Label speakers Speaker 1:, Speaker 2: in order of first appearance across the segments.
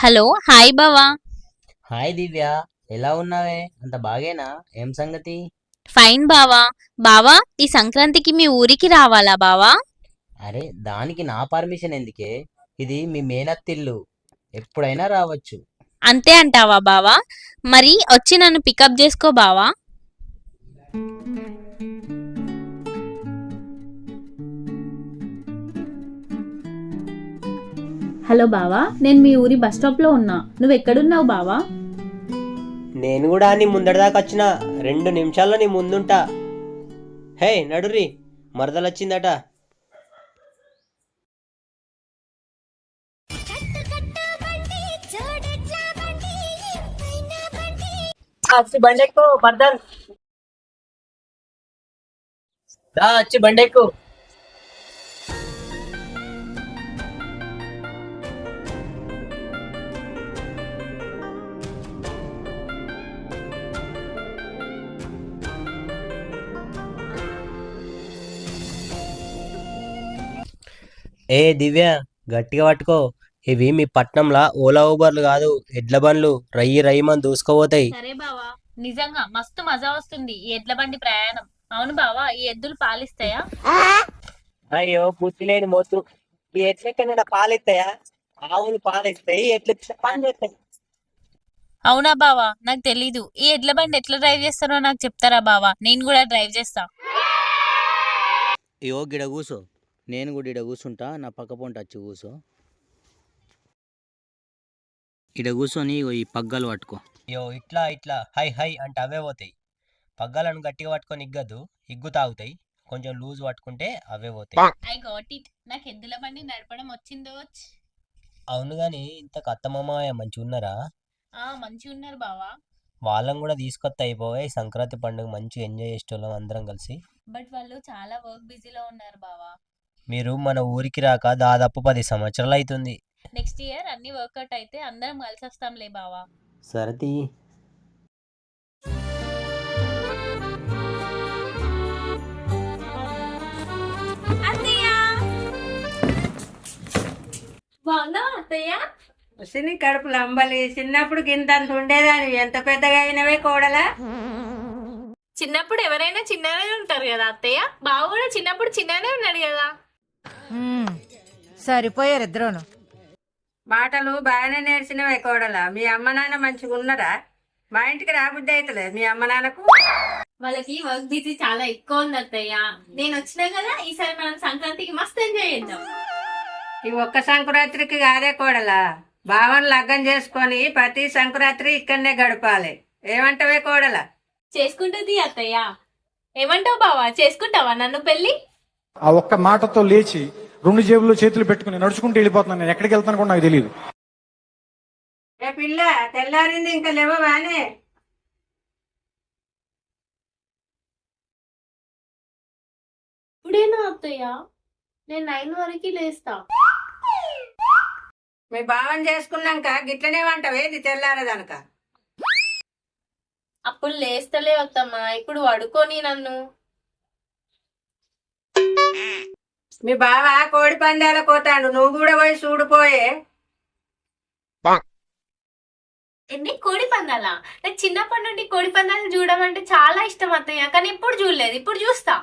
Speaker 1: Hello hi బావా.
Speaker 2: Hi Divya ఎలా ఉన్నావే? అంత బాగేనా? ఏం సంగతి?
Speaker 1: ఫైన్ బావా. బావా ఈ సంక్రాంతికి మీ ఊరికి రావాలా బావా?
Speaker 2: అరే దానికి నా పర్మిషన్ ఎందుకే? ఇది మీ మేనత్తిల్లు. ఎప్పుడైనా రావచ్చు.
Speaker 1: అంతే అంటావా బావా? మరి వచ్చి నన్ను పికప్ చేసుకో బావా.
Speaker 3: హలో బావా నేను మీ ఊరి బస్ స్టాప్లో ఉన్నా. నువ్వు ఎక్కడున్నావు బావా?
Speaker 4: నేను కూడా నీ ముందటిదాకా వచ్చిన. రెండు నిమిషాల్లో నీ ముందుంటా. హే నడురి మరదలొచ్చిందట. వచ్చి బండెక్కు మర్దల్. దా వచ్చి బండెక్కు. ఏ దివ్య గట్టిగా పట్టుకో. ఇవి మీ పట్నంలా ఓలా ఊబర్లు కాదు. ఎడ్ల బండ్లు రయ్యి రయ్యమని దూసుకోపోతాయి.
Speaker 1: సరే బావా. నిజంగా మస్తు మజా వస్తుంది ఈ ఎడ్ల బండి ప్రయాణం. అవును బావా ఈ ఎద్దులు పాలిస్తాయా?
Speaker 4: అయ్యో బుద్ధి లేని మోతు. ఈ ఎట్లెక్కడైనా పాలెత్తాయా ఆవులు పాలిస్తాయి ఎట్లు పని చేస్తాయి.
Speaker 1: అవునా బావా నాకు తెలీదు. ఈ ఎడ్ల బండి ఎట్లా డ్రైవ్ చేస్తారో నాకు చెప్తారా బావా? నేను కూడా డ్రైవ్ చేస్తా.
Speaker 2: అయ్యో గిడ కూసో. నేను కూడా ఇడ కూర్చుంటా నా పక్క పొంట వచ్చి కూసో ఇడ కూర్చొని ఈ పగ్గాలు పట్టుకో.
Speaker 4: అయ్యో ఇట్లా ఇట్లా హై హై అంటే అవే పోతాయి. పగ్గాలను గట్టిగా పట్టుకొని ఇగ్గద్దు ఇగ్గు తాగుతాయి. కొంచెం లూజ్ పట్టుకుంటే అవే పోతాయి.
Speaker 1: I got it. నాకు ఎద్దుల బండి నడపడం వచ్చిందో?
Speaker 4: అవును గాని ఇంత కత్తమామ మంచిగా ఉన్నారా?
Speaker 1: ఆ మంచిగా ఉన్నారు బావా.
Speaker 4: వాళ్ళని కూడా తీసుకొత్త అయిపోయి సంక్రాంతి పండుగ మంచిగా ఎంజాయ్ చేసేటోళ్ళం అందరం కలిసి.
Speaker 1: బట్ వాళ్ళు చాలా వర్క్ బిజీలో ఉన్నారు బావా.
Speaker 4: మీరు మన ఊరికి రాక దాదాపు పది సంవత్సరాలు అవుతుంది
Speaker 1: నెక్స్ట్ ఇయర్ అన్ని వర్కౌట్ అయితే అందరం కలిసి వస్తాంలే బావా.
Speaker 4: సరది
Speaker 1: బాగున్నా అత్తయ్య!
Speaker 5: వస్తుంది కడుపు లంబలి చిన్నప్పుడు గింతంత ఉండేదాని ఎంత పెద్దగా అయినవే కోడలా?
Speaker 1: చిన్నప్పుడు ఎవరైనా చిన్నగానే ఉంటారు కదా అత్తయ్య? బావ కూడా చిన్నప్పుడు చిన్నగానే ఉన్నాడు కదా.
Speaker 6: సరిపోయారు ఇద్దరును.
Speaker 5: మాటలు బాగానే నేర్చినవే కోడలా. మీ అమ్మ నాన్న మంచిగా ఉన్నారా? మా ఇంటికి రాబుద్ది అవుతలేదు మీ అమ్మ నాన్నకు.
Speaker 1: వాళ్ళకి వర్క్ బిజీ చాలా ఎక్కువ ఉంది అత్తయ్య. నేను వచ్చినా కదా ఈసారి మనం సంక్రాంతికి మస్తు ఎంజాయ్ చేద్దాం.
Speaker 5: ఈ ఒక్క సంక్రాంతికి కాదే కోడలా. బావని లగ్గం చేసుకొని ప్రతి సంక్రాంతి ఇక్కడనే గడపాలి. ఏమంటవే కోడలా?
Speaker 1: చేసుకుంటుంది అత్తయ్య. ఏమంటావు బావా? చేసుకుంటావా నన్ను పెళ్ళి
Speaker 7: ఆ ఒక్క మాటతో లేచి రెండు జేబుల్లో చేతులు పెట్టుకుని నడుచుకుంటూ వెళ్ళిపోతున్నాను. నేను ఎక్కడికి వెళ్తాను కూడా నాకు తెలియదు
Speaker 5: ఏ పిల్ల తెల్లారింది ఇంకా లేవవానే?
Speaker 1: ఇప్పుడేనా అత్తయ్య? నేను నైన్ వరకు లేస్తా.
Speaker 5: మీ బావని చేసుకున్నాక గిట్లనే వంటవే? ఇది తెల్లారదనక?
Speaker 1: అప్పుడు లేస్తలే వత్తమ్మా ఇప్పుడు పడుకొని నన్ను.
Speaker 5: మీ బావ కోడి పందాల పోతాడు నువ్వు కూడా పోయి చూడిపోయే
Speaker 1: ఎన్ని కోడి పందాలా? నాకు చిన్నప్పటి నుండి కోడి పందాలు చూడడం అంటే చాలా ఇష్టం అత్తయ్య కానీ ఇప్పుడు చూడలేదు ఇప్పుడు చూస్తా.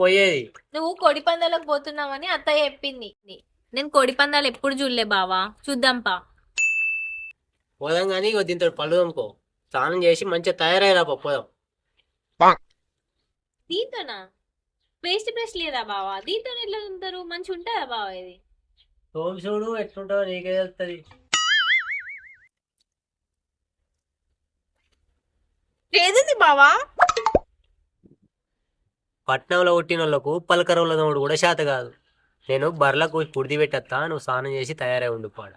Speaker 4: పోయేది.
Speaker 1: నువ్వు కోడి పందాలకు పోతున్నావని అత్తయ్య చెప్పింది. నేను కోడి పందాలు ఎప్పుడు చూడలే బావా. చూద్దాం పా.
Speaker 4: పోదాం కానీ ఇగో దీంతో పళ్ళు అనుకో స్నానం చేసి మంచిగా తయారయ్యారా పోదాం.
Speaker 1: దీంతోనా? పేస్ట్ బ్రష్ లేదా బావా? దీంతో ఎట్లా ఉంటారు మంచి ఉంటుందా బావా ఇది?
Speaker 4: తోలు చూడు ఎట్లుంటావో నీకే తెలుస్తుంది
Speaker 1: ఏదింది బావా?
Speaker 4: పట్నంలో పుట్టిన వాళ్ళకు పలకరంలో తమ్ముడు కూడా శాత కాదు. నేను బర్లకు పుడిది పెట్టత్తా నువ్వు స్నానం చేసి తయారై ఉండిపోడా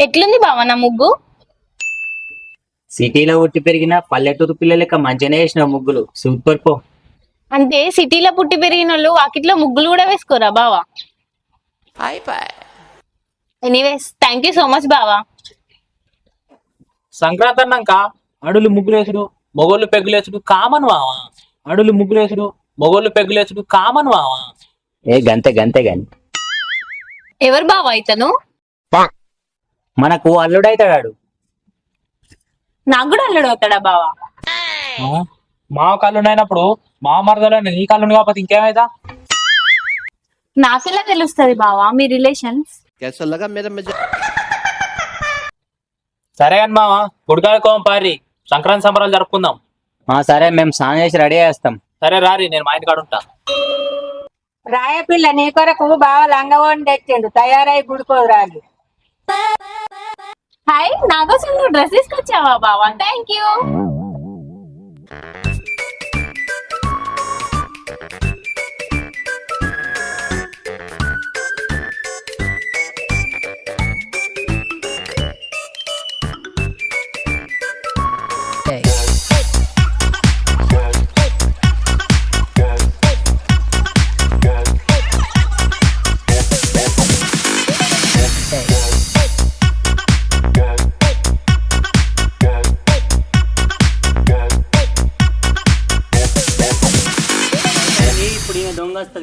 Speaker 1: ఎట్లుంది బావా నా ముగ్గు?
Speaker 2: సిటీలో పుట్టి పెరిగిన పల్లెటూరు పిల్లలక మంచిగానే వేసిన ముగ్గులు. సూపర్ పో.
Speaker 1: అంటే సిటీలో పుట్టి పెరిగిన వాళ్ళు వాకిట్లో ముగ్గులు కూడా వేసుకోరా బావా? Anyways thank you so much బావా.
Speaker 6: సంక్రాంతి అన్నాక అడులు ముగ్గులేసుడు మొగోళ్ళు పెగ్గులేసుడు కామన్ మావా అడులు ముగ్గులేసుడు మొగోళ్ళు పెగ్గులేసుడు కామన్ మావా
Speaker 2: ఏ గంతే గంతే గాని
Speaker 1: ఎవరు బావా ఇతను?
Speaker 2: మనకు అల్లుడైతాడు
Speaker 1: నాకు కూడా అల్లుడు అవుతాడా బావా
Speaker 6: మా కళ్ళు అయినప్పుడు మా మరదలైన నీ కళ్ళు కాకపోతే ఇంకేమైతా
Speaker 1: నాకెలా తెలుస్తుంది బావా మీ రిలేషన్స్
Speaker 7: कैसा लगा मेरा मजा
Speaker 6: సరే అని మావా గుడికాడుకోం పారి సంక్రాంతి సంబరాలు జరుపుకుందాం
Speaker 2: ఆ, సరే మేము స్నానం చేసి రెడీ చేస్తాం
Speaker 6: సరే రారి నేను మా ఇంటికాడ ఉంటా
Speaker 5: రాయపిల్ల నీ కొరకు బావ లంగవోని తెచ్చిండు తయారై గుడికోదు రాలి
Speaker 1: హాయ్ నాకోసం నువ్వు డ్రెస్ తీసుకొచ్చావా బావా? థ్యాంక్ యూ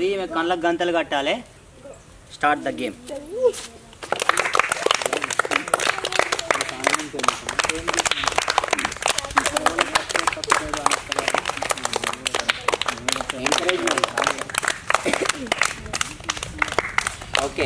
Speaker 2: దొంగ వస్తుంది ఈమె కళ్ళకు గంతలు కట్టాలి. Start the game okay.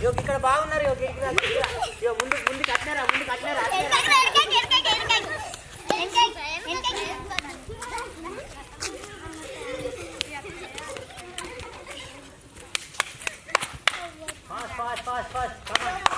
Speaker 2: ఇక్కడ బాగున్నారు ముందు ముందు కట్టినారా ముందు కట్టినారా ఫాస్ట్ ఫాస్ట్ ఫాస్ట్ ఫాస్ట్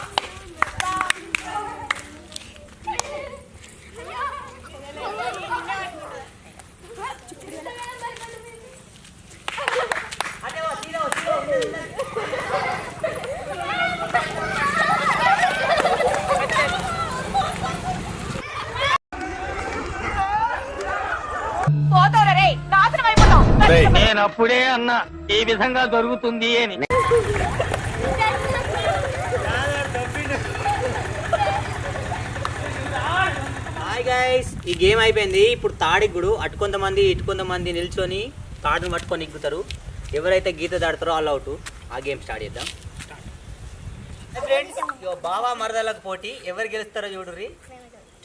Speaker 8: నేను అప్పుడే అన్నా ఈ విధంగా దొరుకుతుంది అని.
Speaker 2: హాయ్ ఈ గేమ్ అయిపోయింది. ఇప్పుడు తాడిగుడు అటు కొంతమంది ఇటు కొంతమంది నిల్చొని తాడును పట్టుకొని ఎక్కుతారు. ఎవరైతే గీత దాడతారో ఆల్ అవుట్. ఆ గేమ్ స్టార్ట్ చేద్దాం. బాబా బావా మరదలకు పోటీ. ఎవరు గెలుస్తారో చూడుర్రి.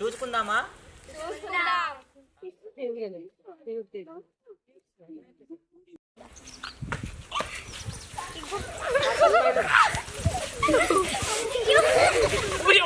Speaker 2: చూసుకుందామా?
Speaker 9: 無 料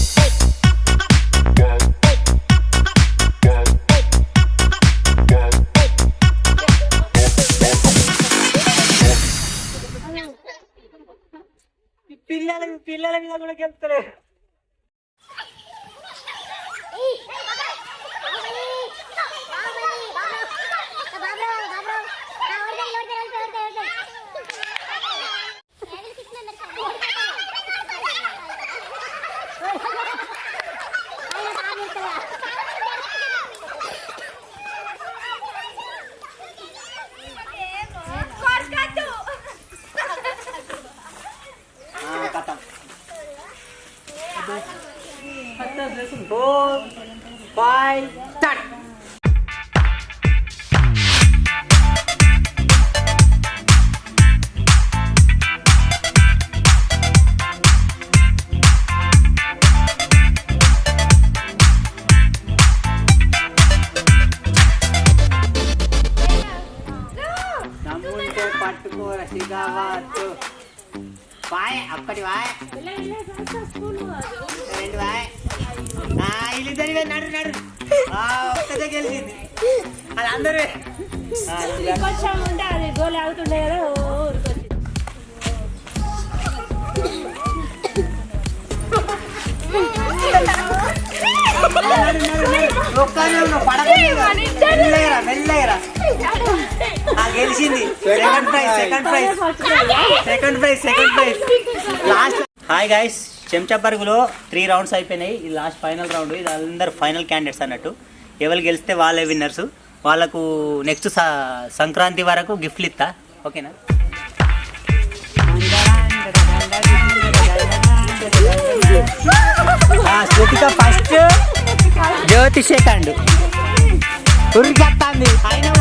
Speaker 2: పిల్లల మీద కూడా గెలుస్తలే ఫైవ్ స్టార్ట్ దమ్ముంటే పట్టుకోర సిగావచ్చు వాయ్ అక్కడి వాయ్ రెండు వాయ్ ఆ, వీళ్ళిద్దరి మీద నడు నడు ఆ, ఒక్కదే గెలిచింది. అది అందరూ గెలిచింది. Second prize second prize second prize second prize last hi guys చెంచా పరుగులో త్రీ రౌండ్స్ అయిపోయినాయి. ఇది లాస్ట్ ఫైనల్ రౌండ్ ఇది అందరు ఫైనల్ క్యాండిడేట్స్ అన్నట్టు. ఎవరు గెలిస్తే వాళ్ళే విన్నర్స్ వాళ్ళకు నెక్స్ట్ సంక్రాంతి వరకు గిఫ్ట్లు ఇస్తా. ఓకేనా శృతిక ఫస్ట్ జ్యోతి సెకండ్ ఉరికెత్తాంది అయినా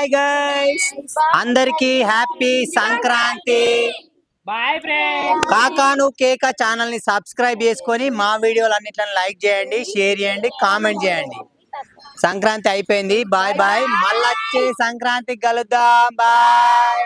Speaker 2: హాయ్ గైస్ అందరికి హ్యాపీ సంక్రాంతి.
Speaker 6: బాయ్ ఫ్రెండ్
Speaker 2: కాకాను కేక ఛానల్ని సబ్స్క్రైబ్ చేసుకొని మా వీడియోలు అన్నిట్లను లైక్ చేయండి షేర్ చేయండి కామెంట్ చేయండి. సంక్రాంతి అయిపోయింది. బాయ్ బాయ్ మళ్ళీ వచ్చే సంక్రాంతికి కలుద్దాం. బాయ్